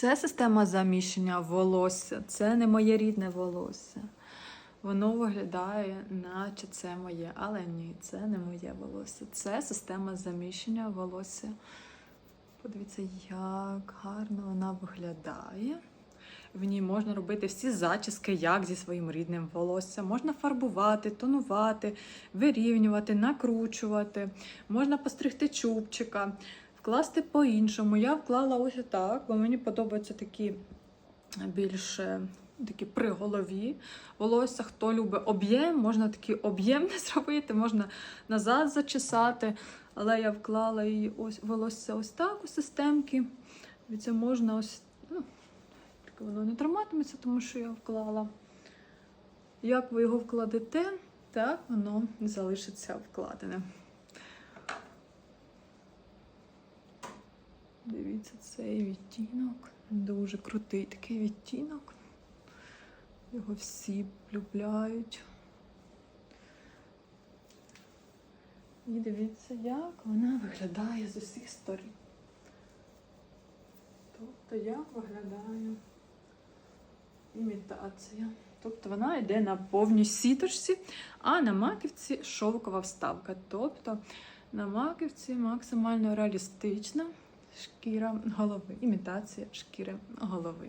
Це система заміщення волосся, це не моє рідне волосся. Воно виглядає, наче це моє, але ні, це не моє волосся. Це система заміщення волосся. Подивіться, як гарно вона виглядає. В ній можна робити всі зачіски, як зі своїм рідним волоссям. Можна фарбувати, тонувати, вирівнювати, накручувати, можна постригти чубчика, вкласти по-іншому. Я вклала ось так, бо мені подобаються такі більш такі при голові волосся. Хто любить об'єм, можна такий об'ємне зробити, можна назад зачесати. Але я вклала її ось волосся ось так у системки. І це можна ось. Ну, воно не триматиметься, тому що я вклала. Як ви його вкладете, так воно залишиться вкладене. Дивіться, цей відтінок. Дуже крутий такий відтінок. Його всі полюбляють. І дивіться, як вона виглядає з усіх сторін. Тобто, як виглядає імітація. Тобто вона йде на повній сіточці, а на маківці шовкова вставка. Тобто на маківці максимально реалістична шкіра голови, імітація шкіри голови.